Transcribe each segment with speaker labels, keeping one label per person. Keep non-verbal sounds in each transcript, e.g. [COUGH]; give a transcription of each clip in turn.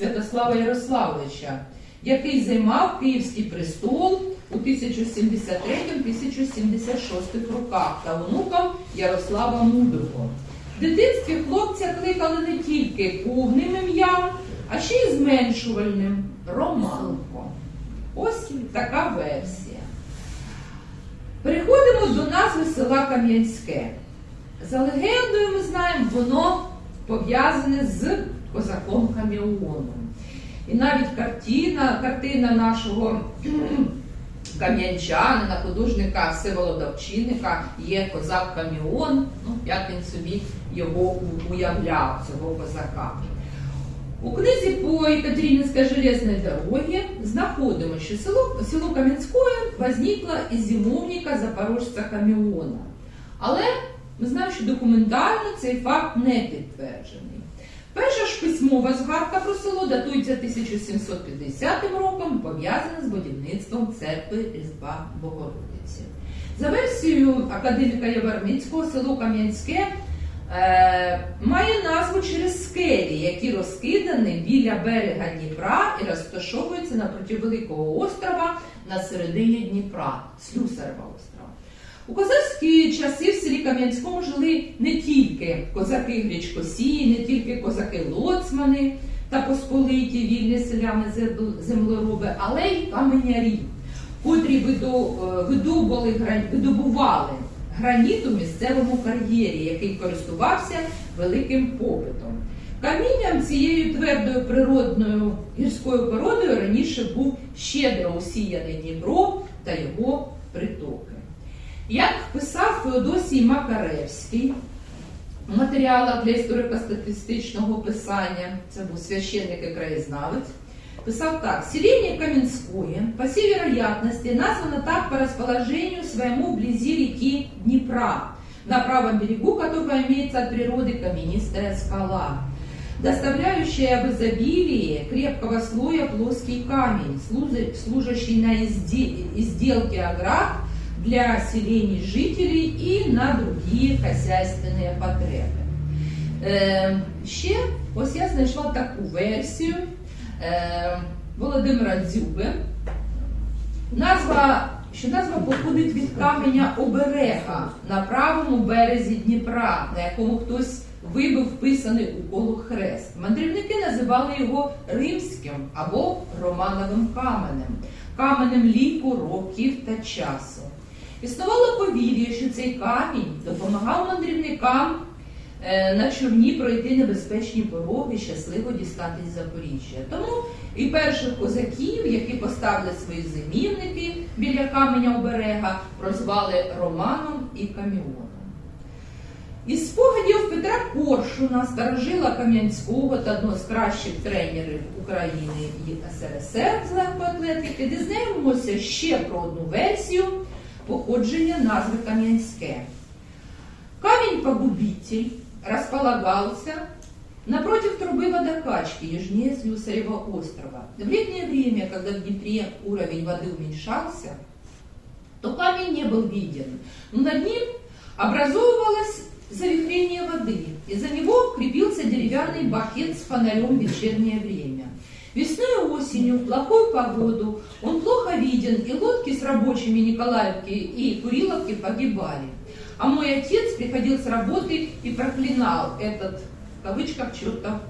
Speaker 1: Ярослава Ярославовича, який займав Київський престол у 1073-1076 роках та онуком Ярослава Мудрого. В дитинстві хлопця кликали не тільки повним ім'ям, а ще й зменшувальним Романко. Ось така версія. Переходимо до назви села Кам'янське. За легендою ми знаємо, воно пов'язане з козаком Кам'яоном. І навіть картина, картина нашого [CLEARS THROAT] кам'янчанина, художника Всеволода Овчинника є козак Кам'яон, ну, як він собі його уявляв, цього козака. У книзі по Екатерининской железной дороге знаходимо, що село, село Кам'янськое возникло із зимовника запорожця Каміона. Але ми знаємо, що документально цей факт не підтверджений. Перша ж письмова згадка про село датується 1750 роком, пов'язана з будівництвом церкви Різдва Богородиці. За версією академіка Яворницького, село Кам'янське е, має назву через скелі, які розкидані біля берега Дніпра і розташовуються напроти Великого острова на середині Дніпра, Слюсарева острова. У козацькі часи в селі Кам'янському жили не тільки козаки гречкосії, не тільки козаки лоцмани та посполиті вільні селяни землероби, але й каменярі, котрі е, видобували видобували граніт у місцевому кар'єрі, який користувався великим попитом. Камінням цією твердою природною гірською породою раніше був щедро усіяний Дніпро та його притоки. Як писав Феодосій Макаревський в матеріалах для історико-статистичного писання, це був священник і краєзнавець, писав так: «Селение Каменское, по всей вероятности, названо так по расположению своему вблизи реки Днепра, на правом берегу которого имеется от природы каменистая скала, доставляющая в изобилие крепкого слоя плоский камень, служа- служащий на изде- изделке оград для селений жителей і на другі хозяйственні потреби. Ще ось я знайшла таку версію е, Володимира Дзюби. Назва, що назва походить від каменя оберега на правому березі Дніпра, на якому хтось вибив вписаний у коло хрест. Мандрівники називали його римським або романовим каменем, каменем ліку, років та часу. Існувало повір'я, що цей камінь допомагав мандрівникам е, на човні пройти небезпечні пороги, щасливо дістатись Запоріжжя. Тому і перших козаків, які поставили свої зимівники біля каменя оберега, прозвали Романом і Каміоном. Із спогадів Петра Коршуна, старожила Кам'янського та одного з кращих тренерів України і СРСР з легкоатлетики, дізнаємося ще про одну версію походження назви Кам'янське. Камень-погубитель располагался напротив трубы водокачки южнее Слюсарева острова. В летнее время, когда в Днепре уровень воды уменьшался, то камень не был виден, но над ним образовывалось завихрение воды. Из-за него крепился деревянный бакет с фонарем в вечернее время. Весной и осенью, в плохую погоду, он плохо виден, и лодки с рабочими Николаевки и Куриловки погибали. А мой отец приходил с работы и проклинал этот, в кавычках, чертов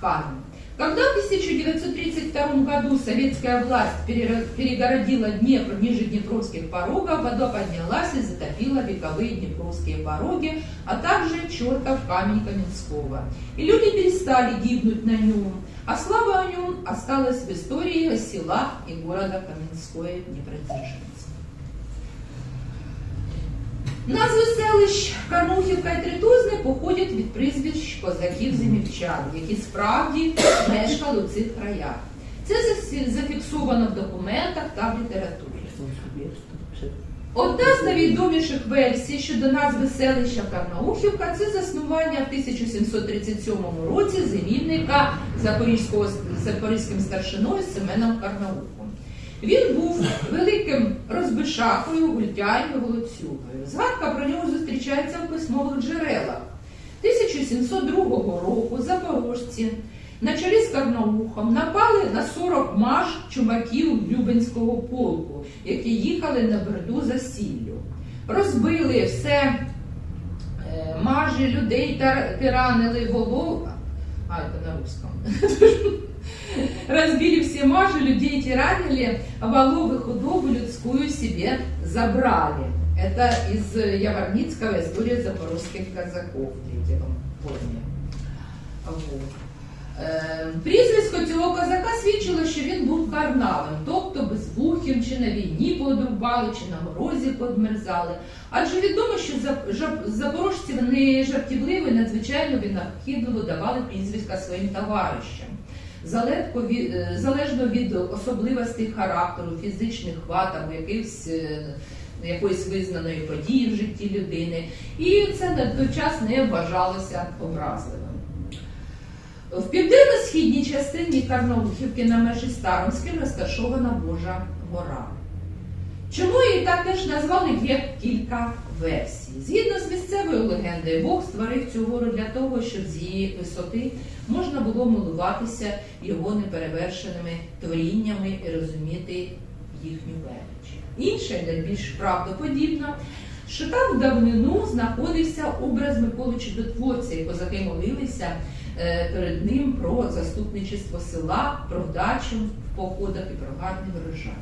Speaker 1: камень. Когда в 1932 году советская власть перегородила Днепр ниже Днепровских порогов, вода поднялась и затопила вековые Днепровские пороги, а также чертов камень Каменского. И люди перестали гибнуть на нем, а слава о нем осталась в истории села и города Каменское Днепродзержинск. Назви селищ Кармухівка і Тритузне походять від прізвищ козаків-зимівчан, які справді мешкали у цих краях. Це зафіксовано в документах та в літературі. Одна з найвідоміших версій щодо назви селища Карнаухівка це заснування в 1737 році зимівника Запорізького запорізьким старшиною Семеном Карнаухом. Він був великим розбишакою, гультяєм і голоцюгою. Згадка про нього зустрічається в письмових джерелах. 1702 року запорожці на чолі з Карнаухом напали на 40 маж чумаків Любенського полку, які їхали на Берду за сіллю. Розбили все е, мажі людей тиранили волов. А, это на русском. [LAUGHS] Разбили все мажи, людей тиранили, а волов и худобу людскую себе забрали. Это из Яворницкого история запорожских казаков в третьем томе. Вот. Е, Прізвисько цього козака свідчило, що він був карнавим, тобто безвухим, чи на війні подрубали, чи на морозі подмерзали. Адже відомо, що запорожці вони жартівливо і надзвичайно винахідливо давали прізвиська своїм товаришам. Залежно від, е, залежно від особливостей характеру, фізичних вад або якихось, е, якоїсь визнаної події в житті людини. І це на той час не вважалося образливим. В південно-східній частині Карнаухівки на межі з Таромським розташована Божа гора. Чому її так теж назвали, є кілька версій. Згідно з місцевою легендою, Бог створив цю гору для того, щоб з її висоти можна було милуватися його неперевершеними творіннями і розуміти їхню велич. Інше, найбільш правдоподібно, що там в давнину знаходився образ Миколи Чудотворця, і козаки молилися перед ним про заступничество села, про вдачу в походах і про гарний врожай.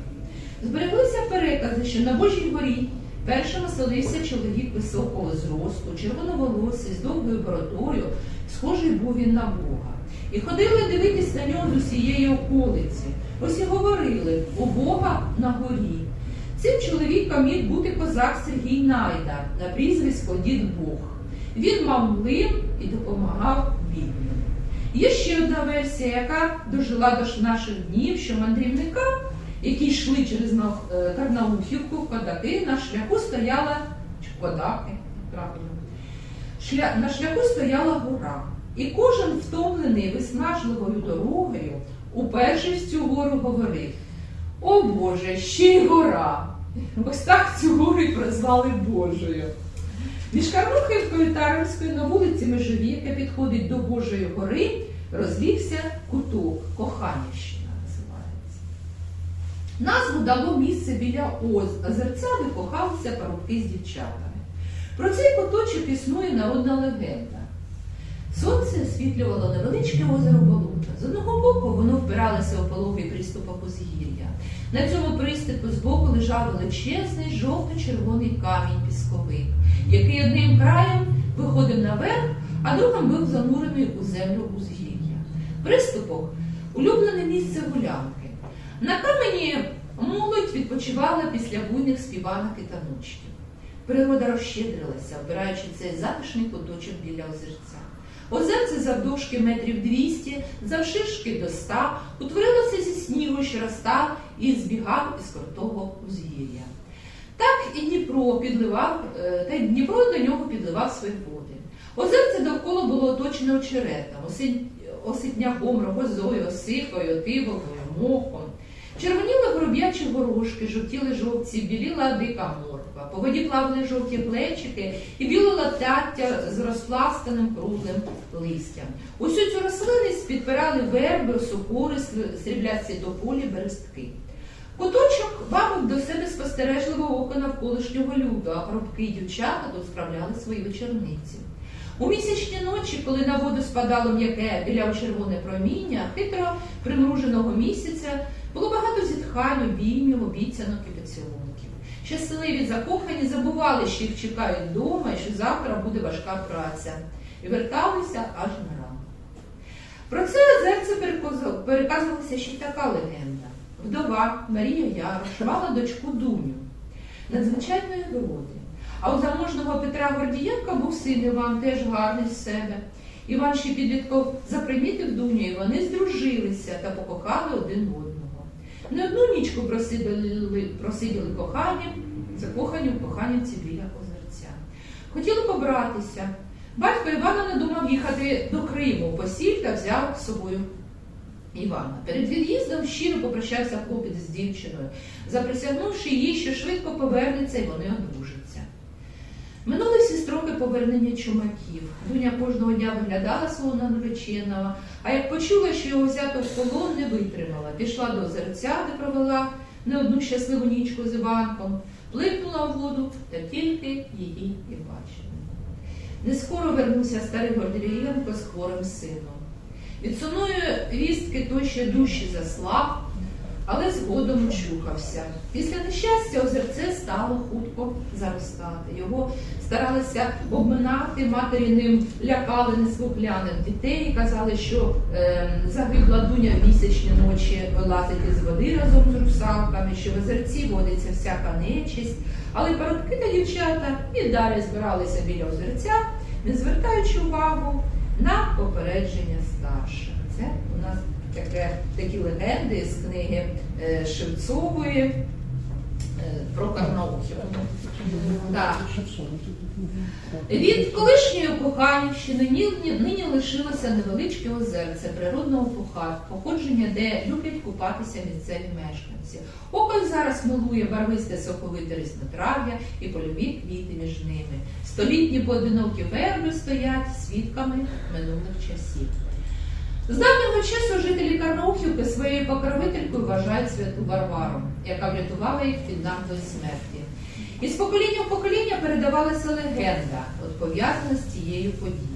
Speaker 1: Збереглися перекази, що на Божій горі першим оселився чоловік високого зросту, червоноволосий, з довгою бородою, схожий був він на Бога. І ходили дивитись на нього з усієї околиці. Ось і говорили у Бога на горі. Цим чоловіком міг бути козак Сергій Найда на прізвисько Дід Бог. Він мав млин і допомагав бідним. Є ще одна версія, яка дожила до наших днів, що мандрівникам, які йшли через Нав- е, Карнаухівку, кодаки, на шляху стояла кодаки, правильно, Шля... на шляху стояла гора. І кожен втомлений виснажливою дорогою, уперше в цю гору говорив: О Боже, ще й гора! Ось так цю гору й прозвали Божою. Між Карнухівкою Таранською на вулиці Межові, яка підходить до Божої гори, розлігся куток Коханівщина називається. Назву дало місце біля Оз, озерця, де кохалися парубки з дівчатами. Про цей куточок існує народна легенда. Сонце освітлювало невеличке озеро Болота. З одного боку воно впиралося у пологий приступок узгір'я. На цьому приступу збоку лежав величезний жовто-червоний камінь пісковик, який одним краєм виходив наверх, а другим був занурений у землю узгір'я. Приступок улюблене місце гулянки. На камені молодь відпочивала після буйних співанок і таночків. Природа розщедрилася, обираючи цей затишний куточок біля озерця. Озерце завдовжки метрів 200, завширшки до 100, утворилося зі снігу, що розстав і збігав із крутого узгір'я. Так і Дніпро підливав, е, та Дніпро до нього підливав свої води. Озерце довкола було оточене очеретом, осипняком, рогозою, осикою, тивовою, мохом. Червоніли гороб'ячі горошки, жовтіли жовці, біліла дика морква. По воді плавали жовті плечики і біле латаття з розпластаним круглим листям. Усю цю рослинність підпирали верби, сокури, срі- сріблясті тополі, берестки. Куточок бабок до себе спостережливо око навколишнього люду, а парубки й дівчата тут справляли свої вечорниці. У місячні ночі, коли на воду спадало м'яке біля червоне проміння, хитро примруженого місяця, було багато зітхань, обіймів, обіцянок і поцілунків. Щасливі закохані забували, що їх чекають вдома і що завтра буде важка праця, і верталися аж на ранок. Про це озерце переказувалася ще й така легенда. Вдова Марія Ярош дочку Дуню надзвичайної вроди. А у заможного Петра Гордієнка був син Іван, теж гарний з себе. Іван ще підлітков запримітив Дуню, і вони здружилися та покохали один одного. Не одну нічку просиділи, просиділи кохані, закохані в коханівці біля озерця. Хотіли побратися. Батько Івана не думав їхати до Криму, посів та взяв з собою Івана. Перед від'їздом щиро попрощався хлопець з дівчиною, заприсягнувши їй, що швидко повернеться і вони одружаться. Минули всі строки повернення чумаків. Дуня кожного дня виглядала свого нареченого, а як почула, що його взято в полон, не витримала. Пішла до озерця, де провела не одну щасливу нічку з Іванком, пликнула в воду та тільки її і бачила. Не скоро вернувся старий Гордієнко з хворим сином. Від сумної вістки той ще дужче заслав, але згодом чухався. Після нещастя озерце стало хутко заростати. Його старалися обминати, матері ним лякали неслухляних дітей, казали, що е, загибла дуня в місячні ночі вилазить із води разом з русалками, що в озерці водиться всяка нечисть. Але парубки та дівчата і далі збиралися біля озерця, не звертаючи увагу на попередження. Це у нас таке, такі легенди з книги е, Шевцової е, про Карнаухів. Від колишньої Коханівщини нині, лишилося невеличке озерце природного походження, де люблять купатися місцеві мешканці. Око зараз милує барвисте соковите різнотрав'я і польові квіти між ними. Столітні поодинокі верби стоять свідками минулих часів. З давнього часу жителі Карнаухівки своєю покровителькою вважають святу Варвару, яка врятувала їх від наглої смерті. І з покоління в покоління передавалася легенда, от пов'язана з цією подією.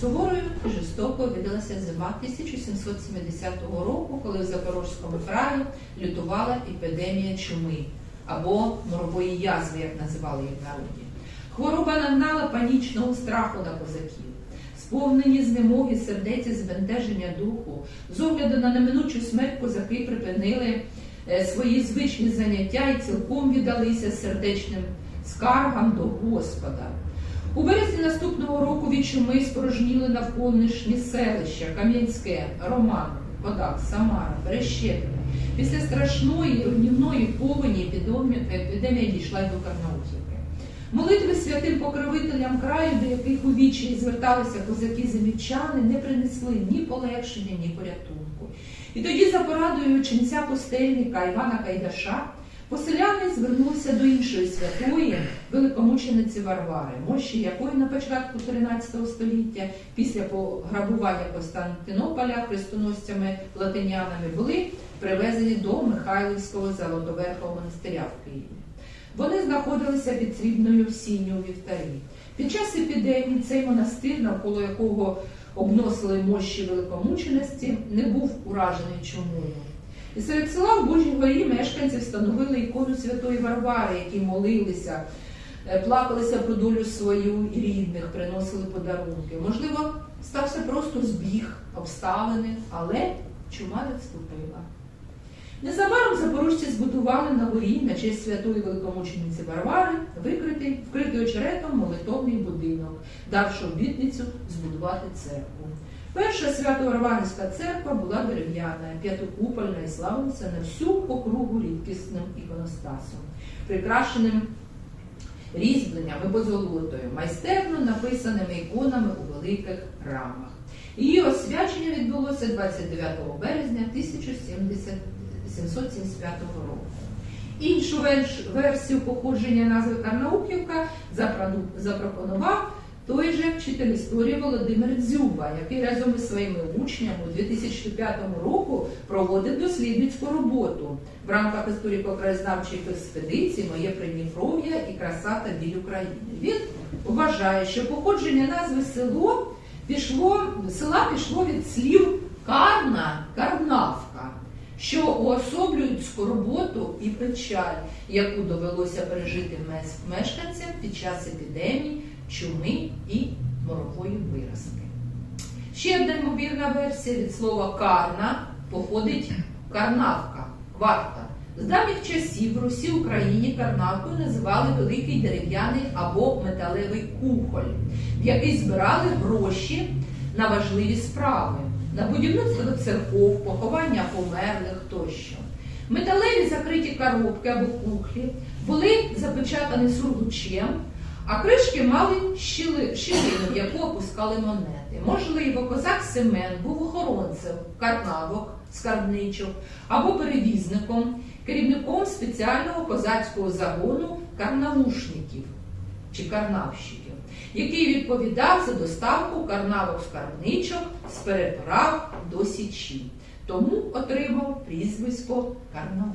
Speaker 1: Суворою і жорстокою видалася зима 1770 року, коли в Запорозькому краї лютувала епідемія чуми або морової язви, як називали їх в народі. Хвороба нагнала панічного страху на козаків. Сповнені знемоги сердець і збентеження духу, з огляду на неминучу смерть козаки припинили е, свої звичні заняття і цілком віддалися сердечним скаргам до Господа. У березні наступного року від чуми спорожніли навколишні селища Кам'янське, Роман, Кодак, Самара, Берещепин. Після страшної руйнівної повені епідемія, дійшла й до Карнаухівки. Молитви святим покровителям краю, до яких у вічі зверталися козаки-замічани, не принесли ні полегшення, ні порятунку. І тоді, за порадою ченця пустельника Івана Кайдаша, поселяни звернулися до іншої святої великомучениці Варвари, мощі якої на початку 13 століття, після пограбування Константинополя хрестоносцями латинянами, були привезені до Михайлівського Золотоверхого монастиря в Києві. Вони знаходилися під срібною сінню у вівтарі. Під час епідемії цей монастир, навколо якого обносили мощі великомученості, не був уражений чумою. І серед села в Божій горі мешканці встановили ікону святої Варвари, які молилися, е, плакалися про долю свою і рідних, приносили подарунки. Можливо, стався просто збіг обставини, але чума відступила. Незабаром запорожці збудували на горі на честь святої великомучениці Варвари викритий, вкритий очеретом молитовний будинок, давши обітницю збудувати церкву. Перша свято-варварська церква була дерев'яна, п'ятикупольна і славилася на всю округу рідкісним іконостасом, прикрашеним різьбленням і позолотою, майстерно написаними іконами у великих рамах. Її освячення відбулося 29 березня 1775 року. Іншу версію походження назви Карнаухівка запрану- запропонував той же вчитель історії Володимир Дзюба, який разом із своїми учнями у 2005 року проводив дослідницьку роботу в рамках історико-краєзнавчої експедиції Моє Придніпров'я і краса та біль України. Він вважає, що походження назви село пішло, села пішло від слів карна, карнавка, що уособлюють скорботу і печаль, яку довелося пережити мешканцям під час епідемії, чуми і морової виразки. Ще одна ймовірна версія від слова карна походить карнавка, варта. З давніх часів в Русі Україні карнавкою називали великий дерев'яний або металевий кухоль, в який збирали гроші на важливі справи, на будівництво церков, поховання померлих тощо. Металеві закриті коробки або кухлі були запечатані сургучем, а кришки мали щілину, в яку опускали монети. Можливо, козак Семен був охоронцем карнавок, скарбничок або перевізником, керівником спеціального козацького загону карнавушників. чи карнавщиків, який відповідав за доставку карнавок скарбничок з переправ до Січі. Тому отримав прізвисько Карнавух.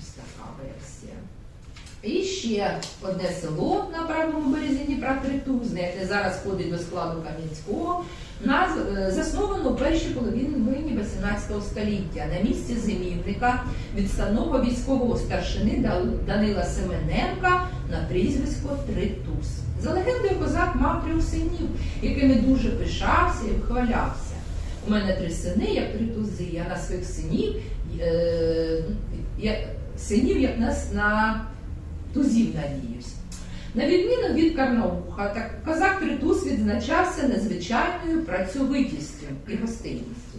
Speaker 1: Ось така версія. І ще одне село на правому березі Дніпра Тритузне, яке зараз входить до складу Кам'янського, наз- е, засновано в першій половині 18 століття на місці зимівника відставного військового старшини Данила Семененка на прізвисько Тритуз. За легендою, козак мав трьох синів, якими дуже пишався і вхвалявся. У мене три сини, як три тузи, я на своїх синів, е, я, синів як нас на тузів надіюсь. На відміну від Карнауха, так козак Тритуз відзначався незвичайною працьовитістю і гостинністю.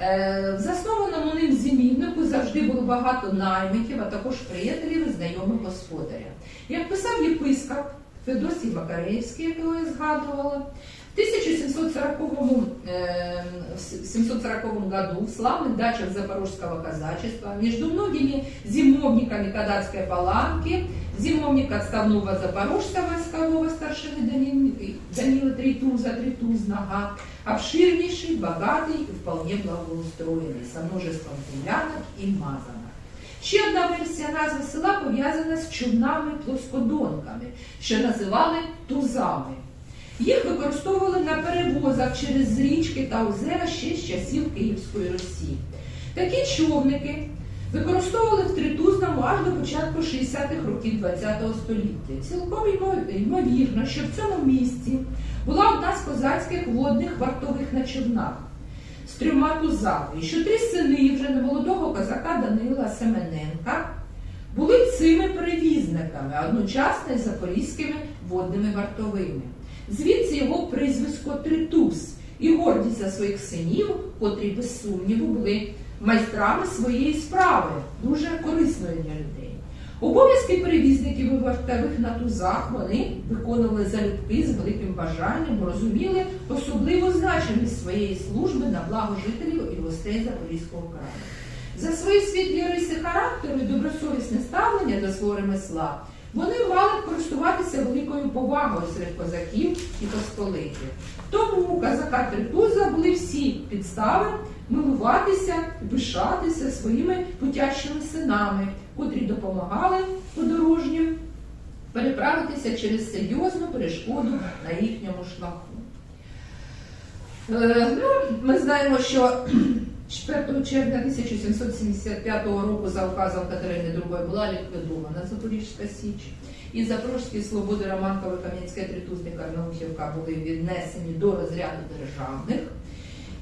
Speaker 1: Е, В заснованому ним зіміннику завжди було багато наймитів, а також приятелів і знайомих господаря. Як писав єпископ Федосій Макаревський, якого я згадувала, 1740, э, в 740 году в славных дачах запорожского казачества между многими зимовниками Кадатской паланки зимовник отставного запорожца войскового старшины Дани- Данила Тритуза, Тритузнага, обширнейший, богатый и вполне благоустроенный, со множеством землянок и мазанок. Ще одна версія назви села пов'язана з човнами-плоскодонками, що називали тузами. Їх використовували на перевозах через річки та озера ще з часів Київської Русі. Такі човники використовували в Тритузному аж до початку 60-х років ХХ століття. Цілком ймовірно, що в цьому місці була одна з козацьких водних вартових на човнах з трьома тузами, і що три сини вже немолодого козака Данила Семененка були цими перевізниками, а одночасно із запорізькими водними вартовими. Звідси його прізвисько Тритуз і гордість своїх синів, котрі без сумніву були майстрами своєї справи, дуже корисною для людей. Обов'язки перевізників і вартових на тузах вони виконували залюбки з великим бажанням, розуміли особливу значимість своєї служби на благо жителів і гостей Запорізького краю. За свої світлі риси характеру і добросовісне ставлення до свого ремесла вони мали користуватися великою повагою серед козаків і посполитих. Тому у казака Тритуза були всі підстави милуватися пишатися своїми путящими синами, котрі допомагали подорожнім переправитися через серйозну перешкоду на їхньому шляху. Е, ну, ми знаємо, що 4 червня 1775 року за указом Катерини II була ліквідована Запорізька Січ. І Запорізькі Слободи Романкове, Кам'янське, Тритузне, Карнаухівка були віднесені до розряду державних.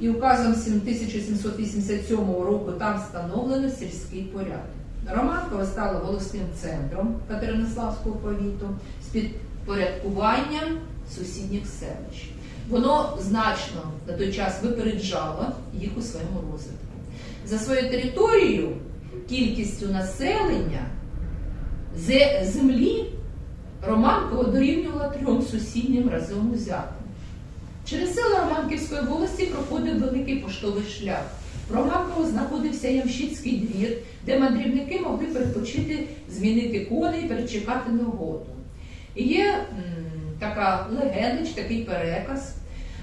Speaker 1: І указом 1787 року там встановлено сільський порядок. Романкове стало голосним центром Катеринославського повіту з підпорядкуванням сусідніх селищ. Воно значно на той час випереджало їх у своєму розвитку. За своєю територією, кількістю населення, зе- землі Романково дорівнювала трьом сусіднім разом узятим. Через села Романківської волості проходив великий поштовий шлях. В Романково знаходився Ямщицький двір, де мандрівники могли перепочити, змінити коней перечекати нагоду. І є м, така легенда, чи такий переказ,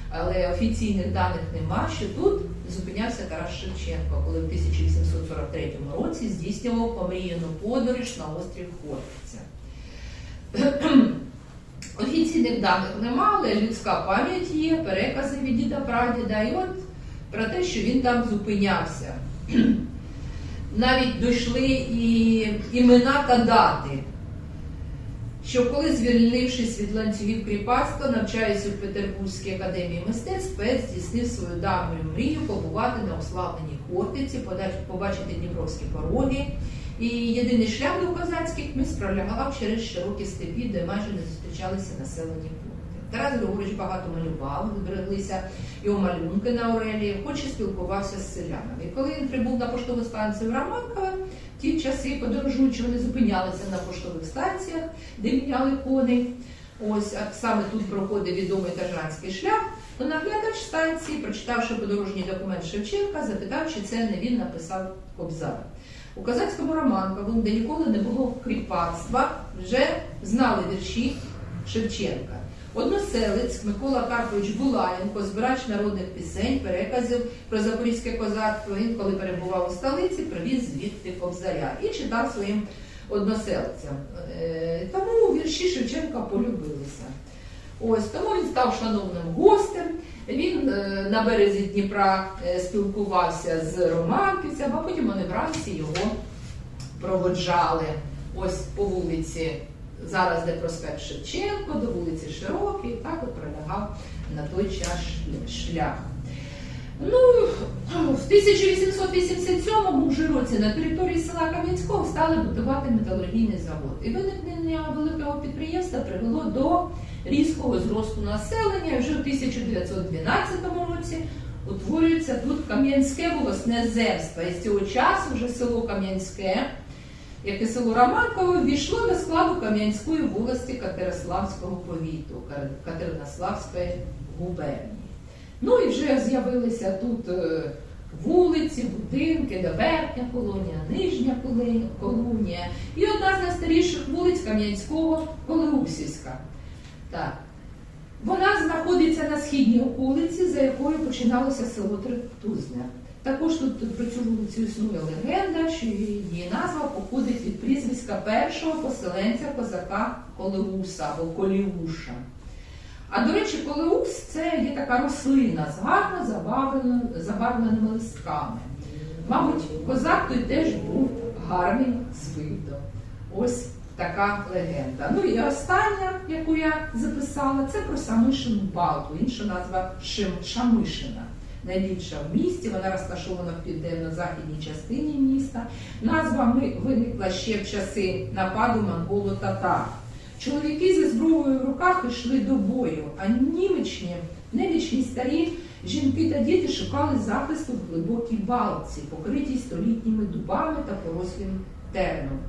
Speaker 1: але офіційних даних нема, що тут зупинявся Тарас Шевченко, коли в 1843 році здійснював помріяну подорож на острів Хортиця. [CLEARS THROAT] Офіційних даних нема, але людська пам'ять є, перекази від діда прадіда. І от про те, що він там зупинявся. [CLEARS THROAT] Навіть дійшли і імена та дати. Що коли, звільнившись від ланцюгів кріпацтва, навчаючись у Петербурзькій академії мистецтв, поет здійснив свою давню мрію побувати на уславленій Хортиці, побачити Дніпровські пороги. І єдиний шлях до козацьких міст пролягав через широкі степі, де майже не зустрічалися населені пункти. Тарас Григорович багато малював, збереглися його малюнки на Орелії, хоч і спілкувався з селянами. І коли він прибув на поштову станцію Романкове, ті часи подорожуючи, вони зупинялися на поштових станціях, де міняли коней. Ось саме тут проходить відомий Тажанський шлях. То наглядач станції, прочитавши подорожній документ Шевченка, запитав, чи це не він написав Кобзар. У козацькому Романковому, де ніколи не було кріпацтва, вже знали вірші Шевченка. Односелець Микола Карпович Булаєнко, збирач народних пісень, переказів про запорізьке козацтво. Він, коли перебував у столиці, привіз звідти Кобзаря і читав своїм односелцям. Е, Тому вірші Шевченка полюбилися. Ось тому він став шановним гостем. Він е, на березі Дніпра е, спілкувався з романківцями, а потім вони вранці його проводжали ось по вулиці. Зараз де проспект Шевченко, до вулиці Широкий, так от пролягав на той час шлях. Ну, в 1887 вже році на території села Кам'янського стали будувати металургійний завод. І виникнення великого підприємства привело до різкого зросту населення. І вже в 1912 році утворюється тут Кам'янське волосне земство. І з цього часу вже село Кам'янське, як і село Романкове, ввійшло до складу Кам'янської волості Катерославського повіту, Катеринославської губернії. Ну і вже з'явилися тут е, вулиці, будинки, де верхня колонія, нижня колонія. І одна з найстаріших вулиць Кам'янського Колеусівська. Так. Вона знаходиться на східній околиці, за якою починалося село Тритузне. Також тут про цю існує легенда, що її назва походить від прізвиська першого поселенця козака Колеуса або Коліуша. А до речі, колеус це є така рослина з гарно забарвленими листками. Мабуть, козак той теж був гарний з виду. Ось така легенда. Ну і остання, яку я записала, це про Самишину балку, інша назва Шамишина. Найбільша в місті, вона розташована в південно-західній частині міста. Назва виникла ще в часи нападу монголо-татар. Чоловіки зі зброєю в руках йшли до бою, а німечні, немічні старі жінки та діти шукали захисту в глибокій балці, покритій столітніми дубами та порослим терном.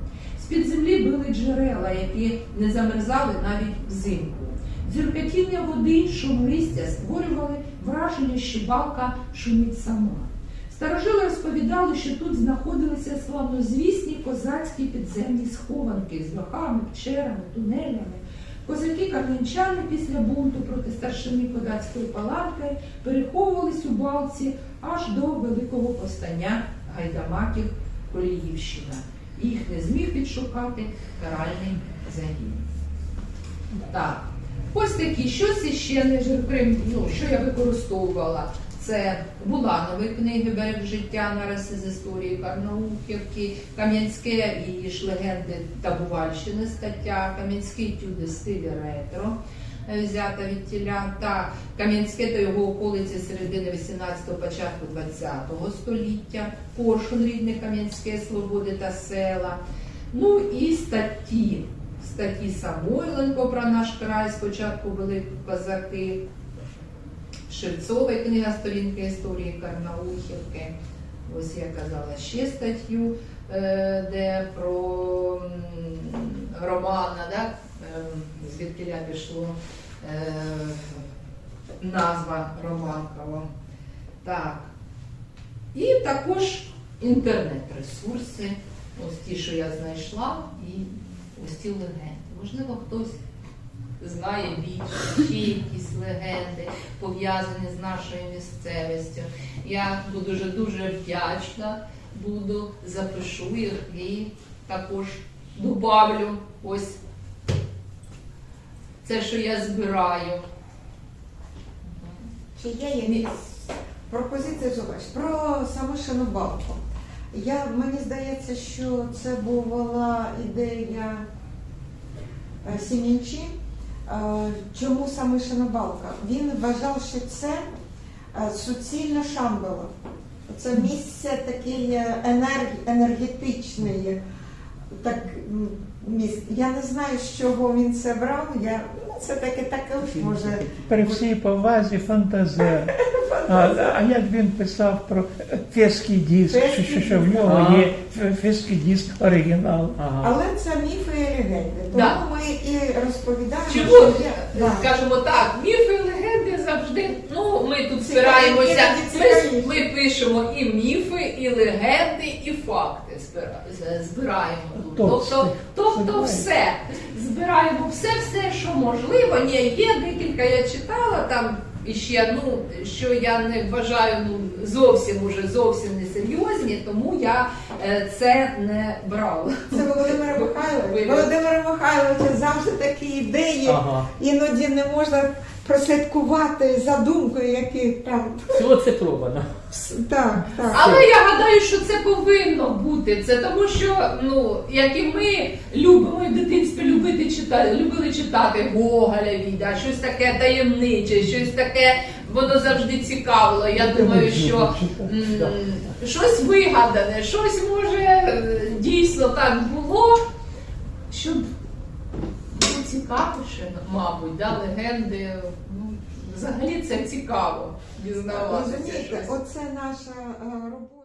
Speaker 1: З-під землі били джерела, які не замерзали навіть взимку. Дзюркотіння води, шум листя створювали враження, що балка шумить сама. Старожили розповідали, що тут знаходилися славнозвісні козацькі підземні схованки з льохами, печерами, тунелями. Козаки кам'янчани після бунту проти старшини козацької палатки переховувались у балці аж до великого повстання гайдамаків Коліївщина. Їх не зміг відшукати каральний загін. Так, ось такі щось іще не ну, що я використовувала. Це Буланові книги Берег життя нараз із історії Карнаухівки, Кам'янське і ж легенди Табувальщини стаття, Кам'янський тюди стилі ретро е, взята від тіля та Кам'янське та його околиці середини 18-го, початку 20-го століття, Коршун рідне Кам'янське, Свободи та села. Ну і статті. Статті Самойленко про наш край, спочатку були козаки. Шевцова книга сторінки історії Карнаухівки. Ось я казала ще статтю, е, де про Романа, да? е, звідки пішло е, назва Романкова. Так. І також інтернет-ресурси, ось ті, що я знайшла, і ці легенди. Можливо, хтось знає більше, ще якісь легенди пов'язані з нашою місцевістю. Я буду дуже дуже вдячна, буду, запишу їх і також добавлю ось це, що я збираю.
Speaker 2: Чи є якісь пропозиції зубач про Самишину балку? Я, мені здається, що це була ідея е, Сім'янчі. Е, Чому Самишина балка? Він вважав, що це е, суцільне шамбало. Це місце такий енерг, енергетичний. Так, міст. Я не знаю, з чого він це брав. Я, ну, це таке також може.
Speaker 3: При всій повазі фантазер. А, а як він писав про феський диск, що, що, що в нього
Speaker 4: Ага.
Speaker 3: є фе- феський диск оригінал.
Speaker 4: Ага.
Speaker 2: Але це міфи і легенди. Тому
Speaker 1: Да.
Speaker 2: ми і розповідаємо,
Speaker 1: Чому
Speaker 2: що є. Да.
Speaker 1: скажімо так, міфи і легенди завжди. Ну, ми тут
Speaker 2: Цікаві,
Speaker 1: збираємося.
Speaker 2: іноді
Speaker 1: Ми, ми пишемо і міфи, і легенди, і факти збира- з- збираємо тут.
Speaker 3: Тобто,
Speaker 1: Тобто, тобто
Speaker 3: збираємо.
Speaker 1: все. Збираємо все, все, що можливо. Ні, є декілька, я читала там. І ще, ну, що я не вважаю ну, зовсім уже зовсім несерйозні, тому я е, це не брала.
Speaker 2: Це Володимир Михайлович.
Speaker 1: Ви-
Speaker 2: Володимир Михайлович завжди такі ідеї.
Speaker 4: Ага.
Speaker 2: Іноді не можна прослідкувати за думкою, які там.
Speaker 4: Всього це пробано.
Speaker 2: Так, так.
Speaker 1: Але я гадаю, що це повинно бути. Це тому, що ну як і ми любимо і в дитинстві любити читати, любили читати Гоголя, Віда, щось таке таємниче, щось таке воно завжди цікавило. Я думаю, що м, щось вигадане, щось може е, дійсно так було, щоб цікавіше, мабуть, да, легенди. Ну, взагалі це цікаво дізнаватися.
Speaker 2: Розумієте,
Speaker 1: щось.
Speaker 2: оце наша е, робота.